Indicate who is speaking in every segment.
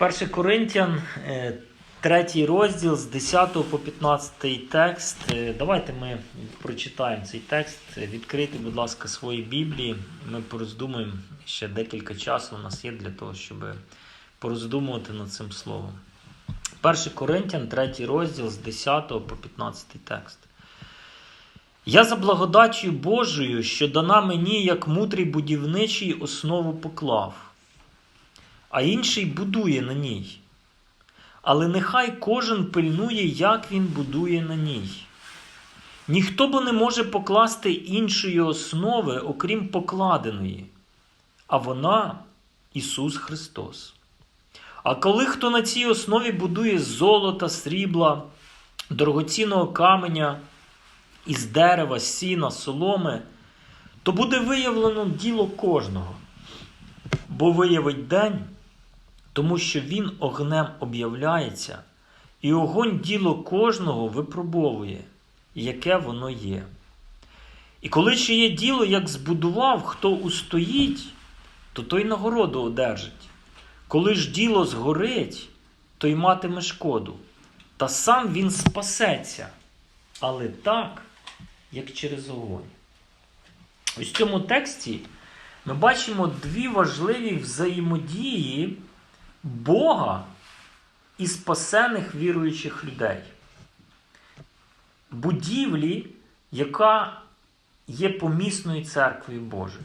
Speaker 1: 1 Коринтян, е, третій розділ з 10 по 15 текст. Е, Давайте ми прочитаємо цей текст. Відкрийте, будь ласка, свої Біблії. Ми пороздумуємо ще декілька часу. У нас є для того, щоб пороздумувати над цим словом. 1 Коринтян, третій розділ з 10 по 15 текст. Я за благодаттю Божою, що дана мені, як мудрий будівничий, основу поклав, а інший будує на ній. Але нехай кожен пильнує, як він будує на ній. Ніхто бо не може покласти іншої основи, окрім покладеної, а вона Ісус Христос. А коли хто на цій основі будує золота, срібла, дорогоцінного каменя, із дерева, сіна, соломи, то буде виявлено діло кожного, бо виявить день, тому що він огнем об'являється, і огонь діло кожного випробовує, яке воно є. І коли чиє діло, як збудував, хто устоїть, то той нагороду одержить. Коли ж діло згорить, то й матиме шкоду, та сам він спасеться, але так, як через огонь. Ось в цьому тексті ми бачимо дві важливі взаємодії Бога і спасених віруючих людей. Будівлі, яка є помісною церквою Божою.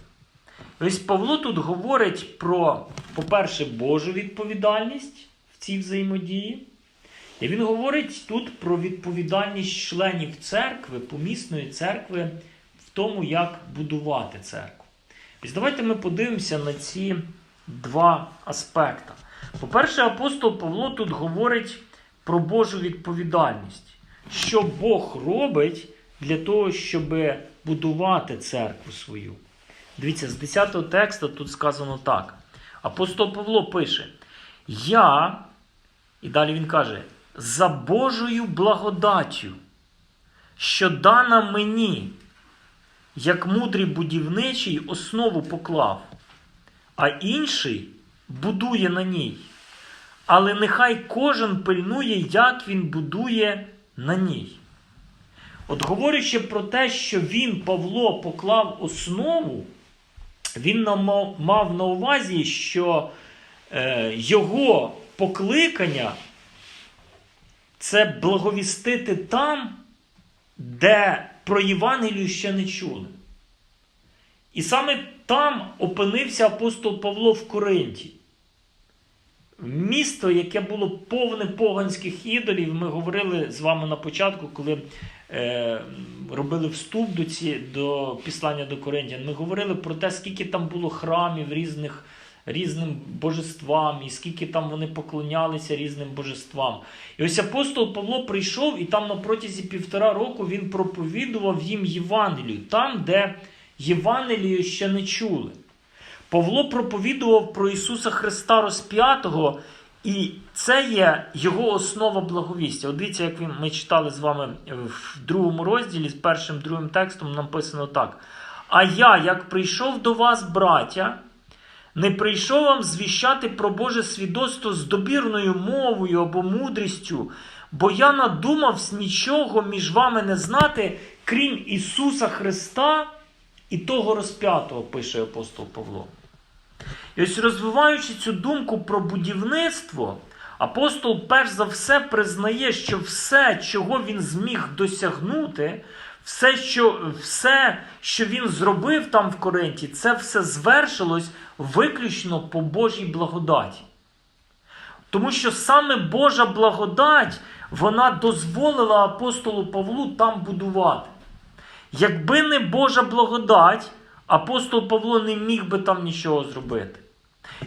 Speaker 1: Ось Павло тут говорить про, по-перше, Божу відповідальність в цій взаємодії. І він говорить тут про відповідальність членів церкви, помісної церкви, в тому, як будувати церкву. Ось давайте ми подивимося на ці два аспекти. По-перше, апостол Павло тут говорить про Божу відповідальність, що Бог робить для того, щоб будувати церкву свою. Дивіться, з 10 тексту тут сказано так. Апостол Павло пише: Я, і далі він каже, за Божою благодаттю, що дана мені, як мудрий будівничий, основу поклав, а інший будує на ній. Але нехай кожен пильнує, як він будує на ній. От говорячи про те, що він, Павло, поклав основу, він мав- на увазі, що е, його покликання це благовістити там, де про Євангелію ще не чули. І саме там опинився апостол Павло в Коринті. Місто, яке було повне поганських ідолів, ми говорили з вами на початку, коли е, робили вступ до, ці, до післання до Коринтян. Ми говорили про те, скільки там було храмів різних, різним божествам, і скільки там вони поклонялися різним божествам. І ось апостол Павло прийшов, і там на протязі півтора року він проповідував їм Євангелію, там, де Євангелію ще не чули. Павло проповідував про Ісуса Христа розп'ятого, і це є його основа благовістя. От дивіться, як ми читали з вами в другому розділі з першим другим текстом написано так. А я, як прийшов до вас, браття, не прийшов вам звіщати про Боже свідоцтво з добірною мовою або мудрістю, бо я надумався нічого між вами не знати, крім Ісуса Христа і того розп'ятого, пише апостол Павло. І ось розвиваючи цю думку про будівництво, апостол перш за все признає, що все, чого він зміг досягнути, все, що, все, що він зробив там в Коринті, це все звершилось виключно по Божій благодаті. Тому що саме Божа благодать вона дозволила апостолу Павлу там будувати. Якби не Божа благодать, апостол Павло не міг би там нічого зробити.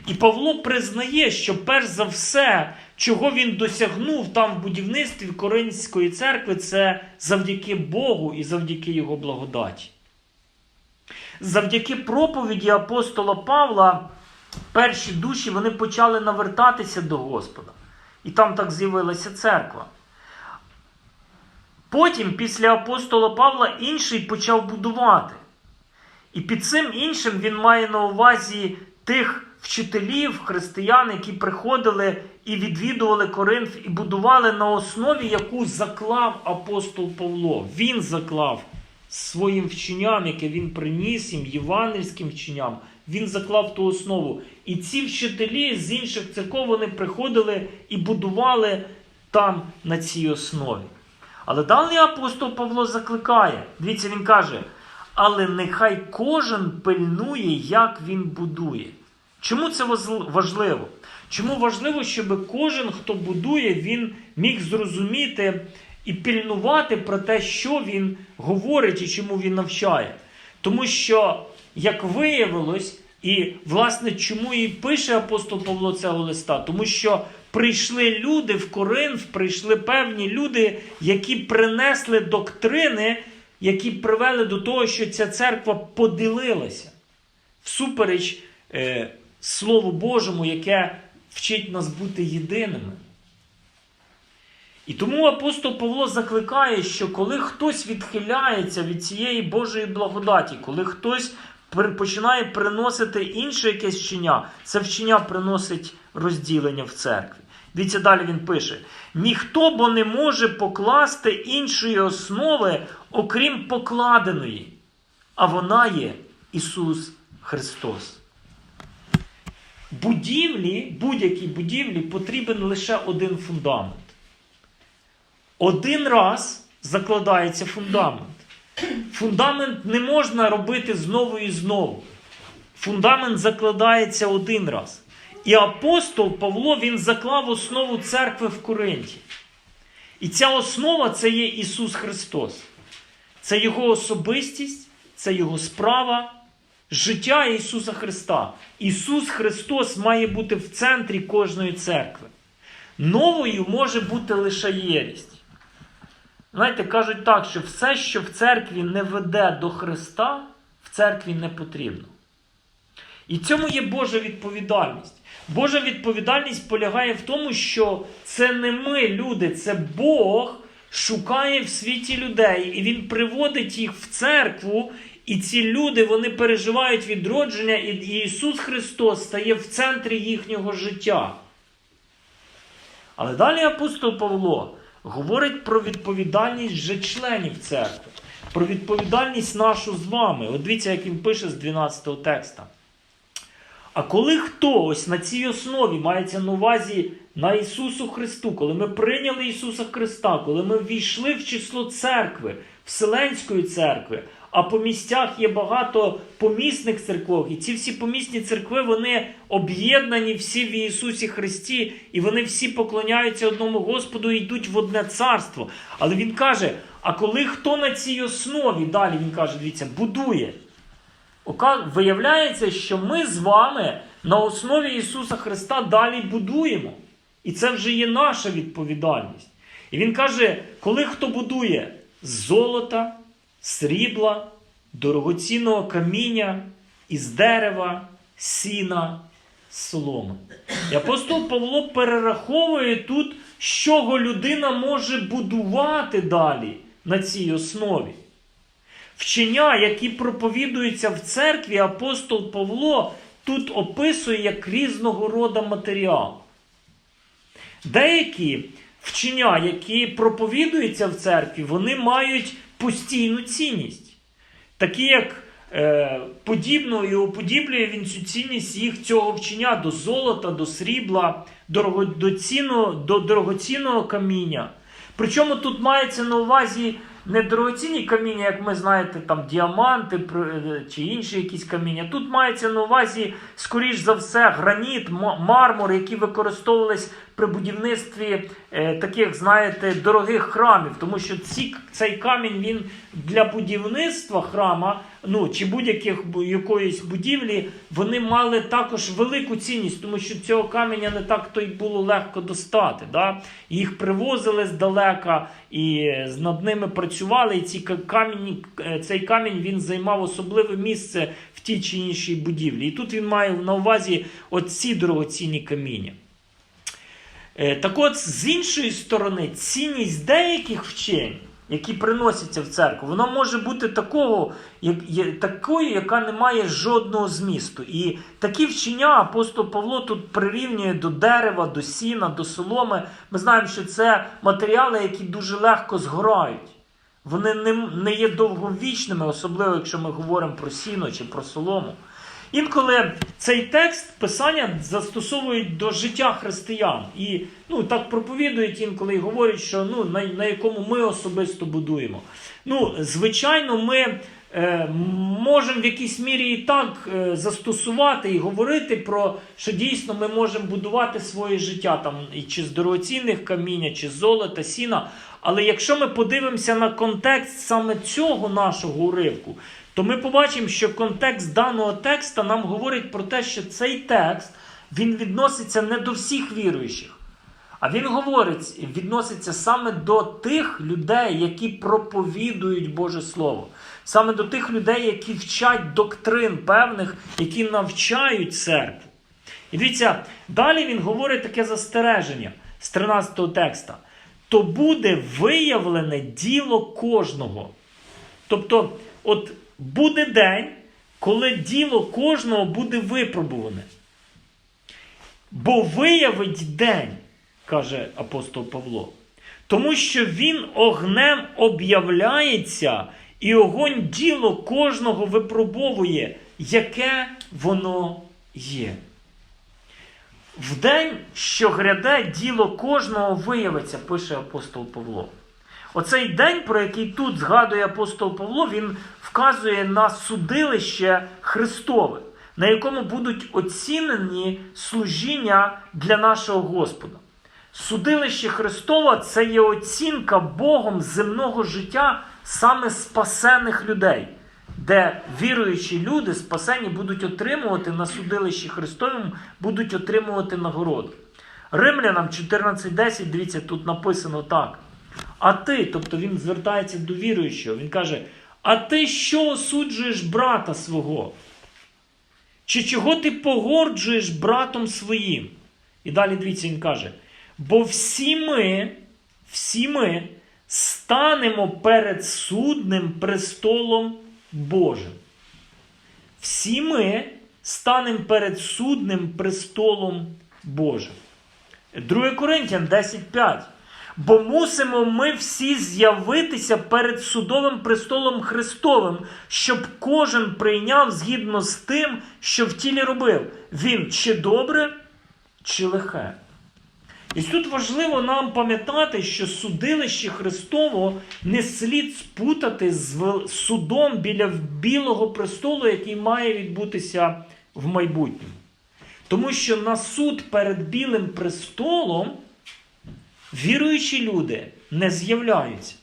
Speaker 1: І Павло признає, що перш за все, чого він досягнув там в будівництві Коринської церкви, це завдяки Богу і завдяки Його благодаті. Завдяки проповіді апостола Павла перші душі вони почали навертатися до Господа. І там так з'явилася церква. Потім, після апостола Павла, інший почав будувати. І під цим іншим він має на увазі тих вчителів, християн, які приходили і відвідували Коринф, і будували на основі, яку заклав апостол Павло. Він заклав своїм вченням, яке він приніс їм, євангельським вченням. Він заклав ту основу. І ці вчителі з інших церков вони приходили і будували там на цій основі. Але далі апостол Павло закликає. Дивіться, він каже: але нехай кожен пильнує, як він будує. Чому це важливо? Чому важливо, щоб кожен, хто будує, він міг зрозуміти і пильнувати про те, що він говорить і чому він навчає. Тому що, як виявилось, і власне чому і пише апостол Павло цього листа, тому що прийшли люди в Коринф, прийшли певні люди, які принесли доктрини, які привели до того, що ця церква поділилася всупереч е, Слову Божому, яке вчить нас бути єдиними. І тому апостол Павло закликає, що коли хтось відхиляється від цієї Божої благодаті, коли хтось починає приносити інше якесь вчення, це вчення приносить розділення в церкві. Дивіться, далі він пише: ніхто бо не може покласти іншої основи, окрім покладеної, а вона є Ісус Христос. Будівлі, будь-якій будівлі потрібен лише один фундамент. Один раз закладається фундамент. Фундамент не можна робити знову і знову. Фундамент закладається один раз. І апостол Павло він заклав основу церкви в Коринті. І ця основа це є Ісус Христос. Це Його особистість, це Його справа, життя Ісуса Христа. Ісус Христос має бути в центрі кожної церкви. Новою може бути лише єрість. Знаєте, кажуть так, що все, що в церкві не веде до Христа, в церкві не потрібно. І цьому є Божа відповідальність. Божа відповідальність полягає в тому, що це не ми, люди, це Бог шукає в світі людей, і Він приводить їх в церкву, і ці люди вони переживають відродження, і Ісус Христос стає в центрі їхнього життя. Але далі апостол Павло говорить про відповідальність вже членів церкви, про відповідальність нашу з вами. От дивіться, як він пише з 12 текста. А коли хто ось на цій основі мається на увазі на Ісусу Христу, коли ми прийняли Ісуса Христа, коли ми ввійшли в число церкви, Вселенської церкви, а по місцях є багато помісних церков, і ці всі помісні церкви вони об'єднані всі в Ісусі Христі, і вони всі поклоняються одному Господу і йдуть в одне царство. Але Він каже: а коли хто на цій основі, далі він каже, дивіться, будує. Виявляється, що ми з вами на основі Ісуса Христа далі будуємо. І це вже є наша відповідальність. І Він каже, коли хто будує з золота, срібла, дорогоцінного каміння, із дерева, сіна, соломи. І апостол Павло перераховує тут, з чого людина може будувати далі на цій основі. Вчення, які проповідуються в церкві, апостол Павло тут описує як різного роду матеріал. Деякі вчення, які проповідуються в церкві, вони мають постійну цінність. Такі як е, подібно і уподіблює він цю цінність їх цього вчення до золота, до срібла, дорого, до, ціну, до дорогоцінного каміння. Причому тут мається на увазі не дорогоцінні каміння, як ми знаєте, там діаманти чи інші якісь каміння. Тут мається на увазі, скоріш за все, граніт, мармур, які використовувались при будівництві е, таких, знаєте, дорогих храмів. Тому що ці, цей камінь він для будівництва храма, ну чи будь-яких якоїсь будівлі, вони мали також велику цінність, тому що цього каменя не так то й було легко достати. Да? Їх привозили здалека і е, над ними працювали. І ці ка- камені, е, цей камінь він займав особливе місце в тій чи іншій будівлі. І тут він має на увазі оці дорогоцінні каміння. Е, Так от, з іншої сторони, цінність деяких вчень які приносяться в церкву, воно може бути такого, як, такою, яка не має жодного змісту. І такі вчення апостол Павло тут прирівнює до дерева, до сіна, до соломи. Ми знаємо, що це матеріали, які дуже легко згорають. Вони не, не є довговічними, особливо якщо ми говоримо про сіно чи про солому. Інколи цей текст писання застосовують до життя християн. І ну, так проповідують інколи і говорять, що ну, на, на якому ми особисто будуємо. Ну, звичайно, ми е, можемо в якійсь мірі і так е, застосувати і говорити про, що дійсно ми можемо будувати своє життя там, і чи з дорогоцінних каміння, чи з золота, сіна. Але якщо ми подивимося на контекст саме цього нашого уривку, то ми побачимо, що контекст даного текста нам говорить про те, що цей текст він відноситься не до всіх віруючих. А він говорить, відноситься саме до тих людей, які проповідують Боже Слово, саме до тих людей, які вчать доктрин певних, які навчають церкву. І дивіться, далі він говорить таке застереження з 13 текста. То буде виявлене діло кожного. Тобто, от буде день, коли діло кожного буде випробуване. Бо виявить день, каже апостол Павло, тому що він огнем об'являється, і огонь діло кожного випробовує, яке воно є. В день, що гряде, діло кожного виявиться, пише апостол Павло. Оцей день, про який тут згадує апостол Павло, він вказує на судилище Христове, на якому будуть оцінені служіння для нашого Господа. Судилище Христова це є оцінка Богом земного життя саме спасених людей, де віруючі люди спасені будуть отримувати на судилищі Христовому, будуть отримувати нагороду. Римлянам 14.10, дивіться, тут написано так. А ти, тобто він звертається до віруючого, він каже: А ти що осуджуєш брата свого? Чи чого ти погорджуєш братом своїм? І далі дивіться, він каже: бо всі ми, всі ми станемо перед судним престолом Божим. Всі ми станемо перед судним престолом Божим. 2 Коринтян 10.5. Бо мусимо ми всі з'явитися перед судовим престолом Христовим, щоб кожен прийняв згідно з тим, що в тілі робив. Він чи добре, чи лихе. І тут важливо нам пам'ятати, що судилище Христово не слід спутати з судом біля білого престолу, який має відбутися в майбутньому. Тому що на суд перед білим престолом віруючі люди не з'являються.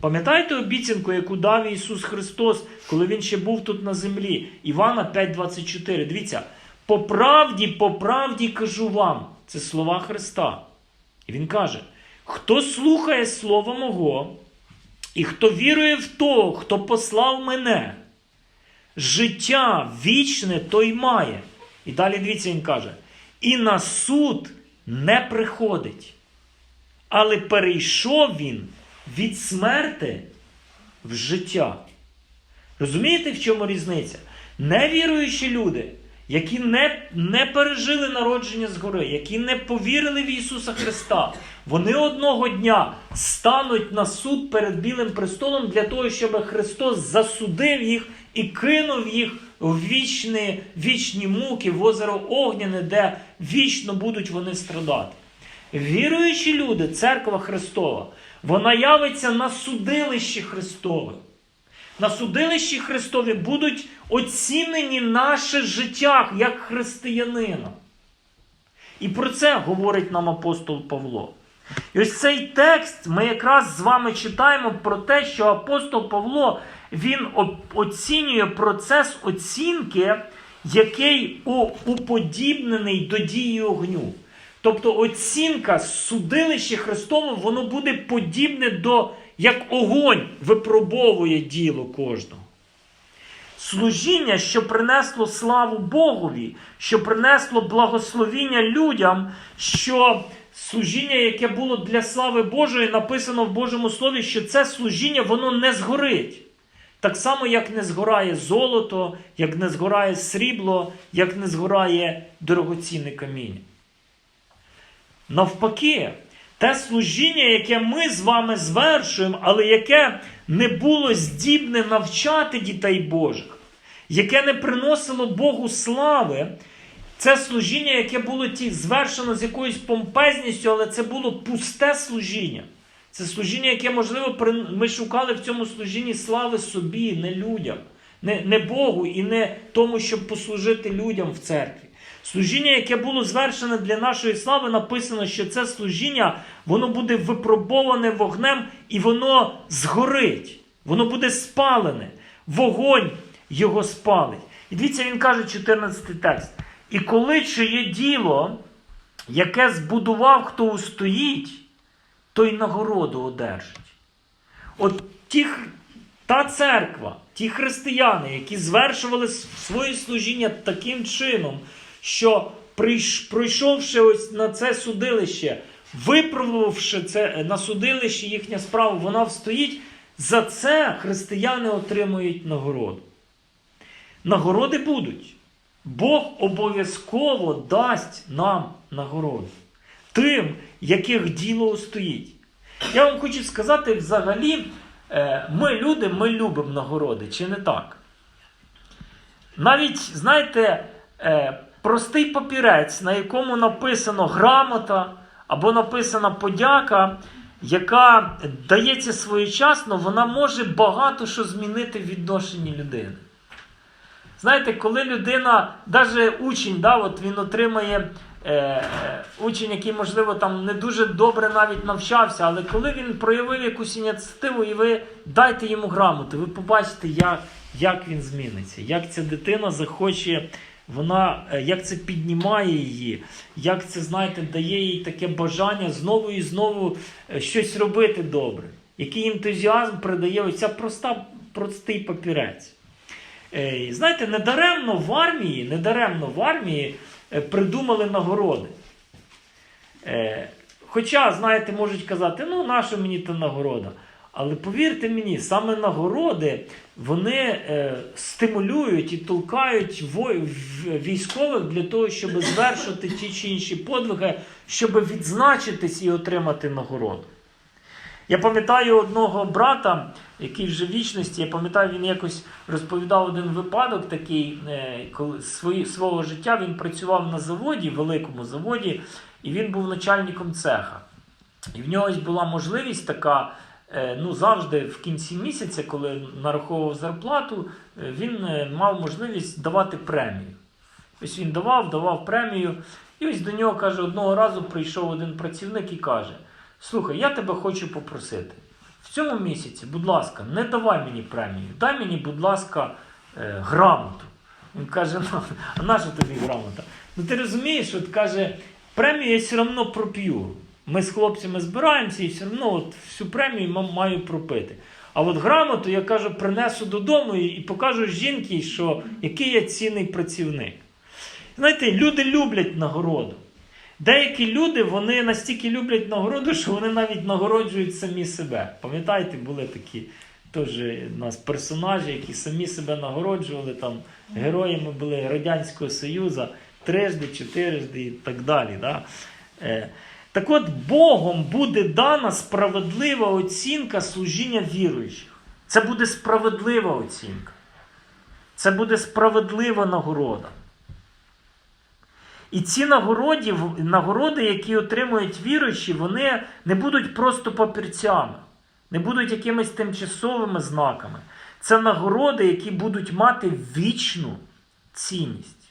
Speaker 1: Пам'ятаєте обіцянку, яку дав Ісус Христос, коли Він ще був тут на землі? Івана 5,24. Дивіться, по правді, по правді кажу вам. Це слова Христа. І Він каже: хто слухає Слово Мого, і хто вірує в того, хто послав мене, життя вічне той має. І далі дивіться, він каже: і на суд не приходить. Але перейшов він від смерти в життя. Розумієте, в чому різниця? Невіруючі люди, які не, не пережили народження згори, які не повірили в Ісуса Христа, вони одного дня стануть на суд перед Білим престолом для того, щоб Христос засудив їх і кинув їх в вічні, вічні муки, в озеро Огняне, де вічно будуть вони страдати. Віруючі люди, церква Христова, вона явиться на судилищі Христове. На судилищі Христові будуть оцінені наше життя як християнина. І про це говорить нам апостол Павло. І ось цей текст ми якраз з вами читаємо про те, що апостол Павло він оцінює процес оцінки, який уподібнений до дії огню. Тобто оцінка судилища Христове, воно буде подібне до як огонь випробовує діло кожного. Служіння, що принесло славу Богові, що принесло благословіння людям, що служіння, яке було для слави Божої, написано в Божому Слові, що це служіння воно не згорить. Так само, як не згорає золото, як не згорає срібло, як не згорає дорогоцінне каміння. Навпаки, те служіння, яке ми з вами звершуємо, але яке не було здібне навчати дітей Божих, яке не приносило Богу слави, це служіння, яке було ті, звершено з якоюсь помпезністю, але це було пусте служіння. Це служіння, яке, можливо, ми шукали в цьому служінні слави собі, не людям, не, не Богу і не тому, щоб послужити людям в церкві. Служіння, яке було звершене для нашої слави, написано, що це служіння, воно буде випробоване вогнем і воно згорить. Воно буде спалене. Вогонь його спалить. І дивіться, він каже, 14 текст. І коли чиє діло, яке збудував, хто устоїть, той нагороду одержить. От ті, та церква, ті християни, які звершували своє служіння таким чином, що пройшовши ось на це судилище, випробувавши це на судилищі їхня справа, вона встоїть, за це християни отримують нагороду. Нагороди будуть. Бог обов'язково дасть нам нагороду. Тим, яких діло стоїть. Я вам хочу сказати, взагалі, е, ми люди, ми любимо нагороди, чи не так? Навіть, знаєте, е, простий папірець, на якому написано грамота або написана подяка, яка дається своєчасно, вона може багато що змінити в відношенні людини. Знаєте, коли людина, навіть учень, да, от він отримає е, е, учень, який, можливо, там не дуже добре навіть навчався, але коли він проявив якусь ініціативу, і ви дайте йому грамоту, ви побачите, як, як він зміниться, як ця дитина захоче, вона, е, як це піднімає її, як це, знаєте, дає їй таке бажання знову і знову е, щось робити добре. Який ентузіазм придає оця проста, простий папірець. Е, Знаєте, недаремно в армії, недаремно в армії придумали нагороди. Хоча, знаєте, можуть казати, ну, наша мені та нагорода. Але повірте мені, саме нагороди вони е, стимулюють і толкають військових для того, щоб звершити ті чи інші подвиги, щоб відзначитись і отримати нагороду. Я пам'ятаю одного брата, який вже в вічності, я пам'ятаю, він якось розповідав один випадок такий, е, коли свої, свого життя він працював на заводі, великому заводі, і він був начальником цеха. І в нього була можливість така, ну завжди в кінці місяця, коли нараховував зарплату, е, він е, мав можливість давати премію. Ось він давав, давав премію. І ось до нього каже, одного разу прийшов один працівник і каже: Слухай, я тебе хочу попросити. В цьому місяці, будь ласка, не давай мені премію, дай мені, будь ласка, е, грамоту. Він каже, ну, а наша тобі грамота? Ну ти розумієш, от каже, премію я все одно проп'ю. Ми з хлопцями збираємося і все одно от всю премію маю пропити. А от грамоту я кажу, принесу додому і, покажу жінці, що який я цінний працівник. Знаєте, люди люблять нагороду. Деякі люди вони настільки люблять нагороду, що вони навіть нагороджують самі себе. Пам'ятаєте, були такі теж у нас персонажі, які самі себе нагороджували, там героями були Радянського Союзу трижди, чотирижди і так далі. Да? Так от Богом буде дана справедлива оцінка служіння віруючих. Це буде справедлива оцінка. Це буде справедлива нагорода. І ці нагороді, нагороди, які отримують віруючі, вони не будуть просто папірцями, не будуть якимись тимчасовими знаками. Це нагороди, які будуть мати вічну цінність.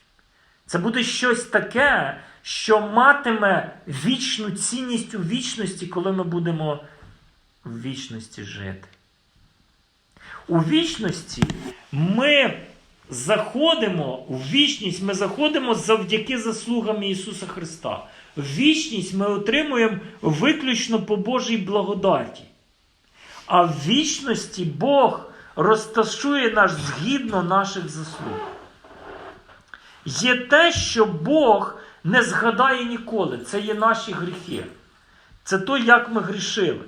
Speaker 1: Це буде щось таке, що матиме вічну цінність у вічності, коли ми будемо в вічності жити. У вічності ми заходимо у вічність, ми заходимо завдяки заслугам Ісуса Христа. В вічність ми отримуємо виключно по Божій благодаті. А в вічності Бог розташує нас згідно наших заслуг. Є те, що Бог не згадає ніколи. Це є наші гріхи. Це то, як ми грішили.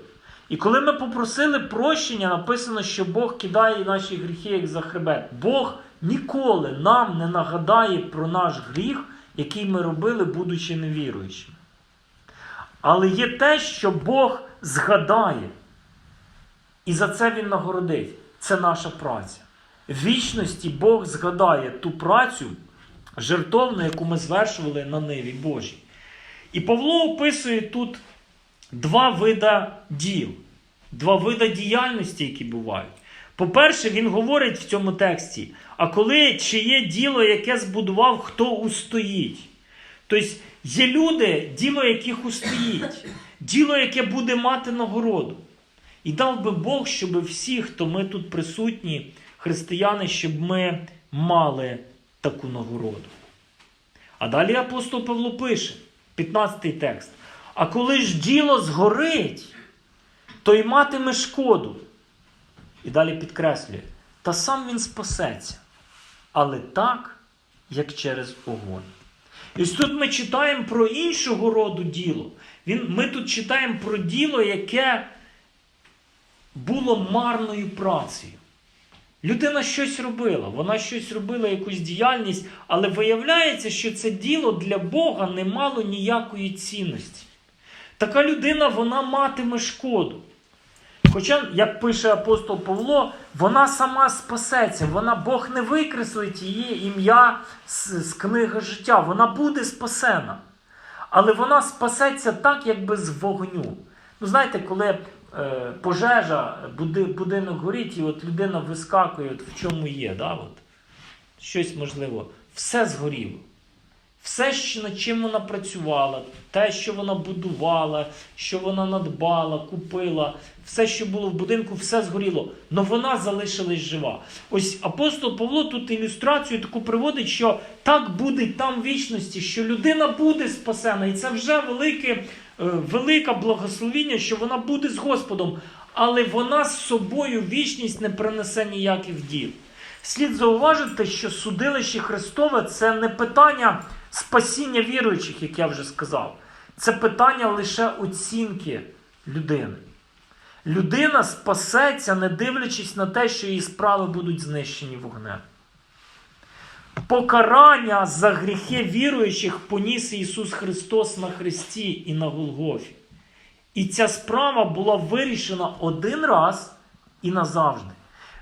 Speaker 1: І коли ми попросили прощення, написано, що Бог кидає наші гріхи як за хребет. Бог ніколи нам не нагадає про наш гріх, який ми робили, будучи невіруючими. Але є те, що Бог згадає. І за це Він нагородить. Це наша праця. В вічності Бог згадає ту працю жертовну, яку ми звершували на ниві Божій. І Павло описує тут два вида діл, два вида діяльності, які бувають. По-перше, він говорить в цьому тексті: а коли чиє діло, яке збудував, хто устоїть. Тобто є люди, діло яких устоїть, діло, яке буде мати нагороду. І дав би Бог, щоб всі, хто ми тут присутні, християни, щоб ми мали таку нагороду. А далі апостол Павло пише, 15 текст. А коли ж діло згорить, то й матиме шкоду. І далі підкреслює, та сам він спасеться, але так, як через огонь. І ось тут ми читаємо про іншого роду діло. Він, Ми тут читаємо про діло, яке було марною працею. Людина щось робила, вона щось робила, якусь діяльність, але виявляється, що це діло для Бога не мало ніякої цінності. Така людина вона матиме шкоду. Хоча, як пише апостол Павло, вона сама спасеться, вона Бог не викреслить її ім'я з, з книги життя, вона буде спасена. Але вона спасеться так, якби з вогню. Ну, знаєте, коли пожежа, буди, будинок горить, і от людина вискакує, от в чому є, да, от, щось можливо, все згоріло. Все, над чим вона працювала, те, що вона будувала, що вона надбала, купила, все, що було в будинку, все згоріло. але вона залишилась жива. Ось апостол Павло тут ілюстрацію таку приводить, що так буде там вічності, що людина буде спасена. І це вже велике, е, велике благословіння, що вона буде з Господом. Але вона з собою вічність не принесе ніяких діл. Слід зауважити, що судилище Христове це не питання спасіння віруючих, як я вже сказав. Це питання лише оцінки людини. Людина спасеться, не дивлячись на те, що її справи будуть знищені вогнем. Покарання за гріхи віруючих поніс Ісус Христос на Христі і на Голгофі. І ця справа була вирішена один раз і назавжди.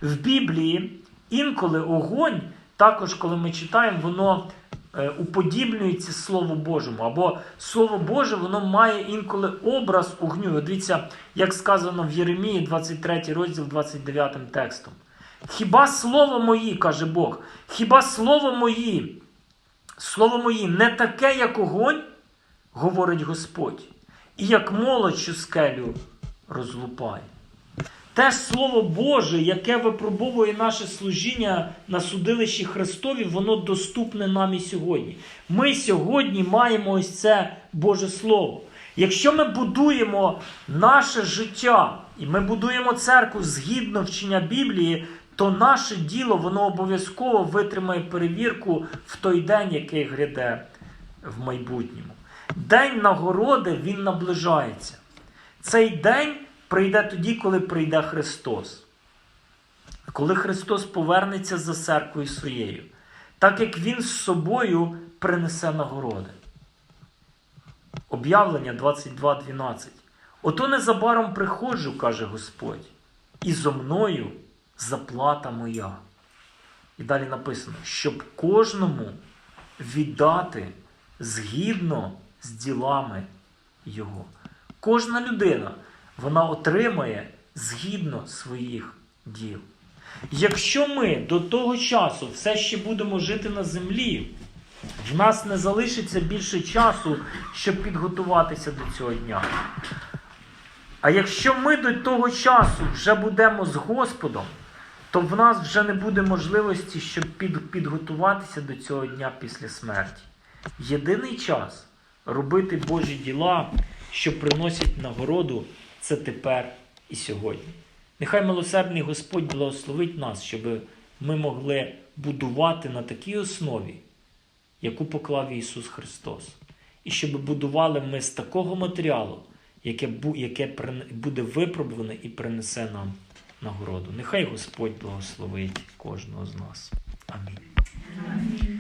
Speaker 1: В Біблії інколи огонь, також коли ми читаємо, воно е, уподібнюється Слову Божому. Або Слово Боже, воно має інколи образ огню. Дивіться, як сказано в Єремії, 23 розділ, 29 текстом. Хіба слово мої, каже Бог, хіба слово мої, слово мої не таке, як огонь, говорить Господь, і як молодь, що скелю розлупає. Те Слово Боже, яке випробовує наше служіння на судилищі Христові, воно доступне нам і сьогодні. Ми сьогодні маємо ось це Боже Слово. Якщо ми будуємо наше життя і ми будуємо церкву згідно вчення Біблії, то наше діло воно обов'язково витримає перевірку в той день, який гряде в майбутньому. День нагороди він наближається. Цей день прийде тоді, коли прийде Христос. Коли Христос повернеться за церквою своєю, так як Він з собою принесе нагороди. Об'явлення 22.12. Ото незабаром приходжу, каже Господь, і зо мною заплата моя. І далі написано, щоб кожному віддати згідно з ділами Його. Кожна людина вона отримає згідно своїх діл. Якщо ми до того часу все ще будемо жити на землі, в нас не залишиться більше часу, щоб підготуватися до цього дня. А якщо ми до того часу вже будемо з Господом, то в нас вже не буде можливості, щоб під, підготуватися до цього дня після смерті. Єдиний час робити Божі діла, що приносять нагороду, це тепер і сьогодні. Нехай милосердний Господь благословить нас, щоб ми могли будувати на такій основі, яку поклав Ісус Христос. І щоб будували ми з такого матеріалу, яке, буде випробуване і принесе нам нагороду. Нехай Господь благословить кожного з нас. Амінь.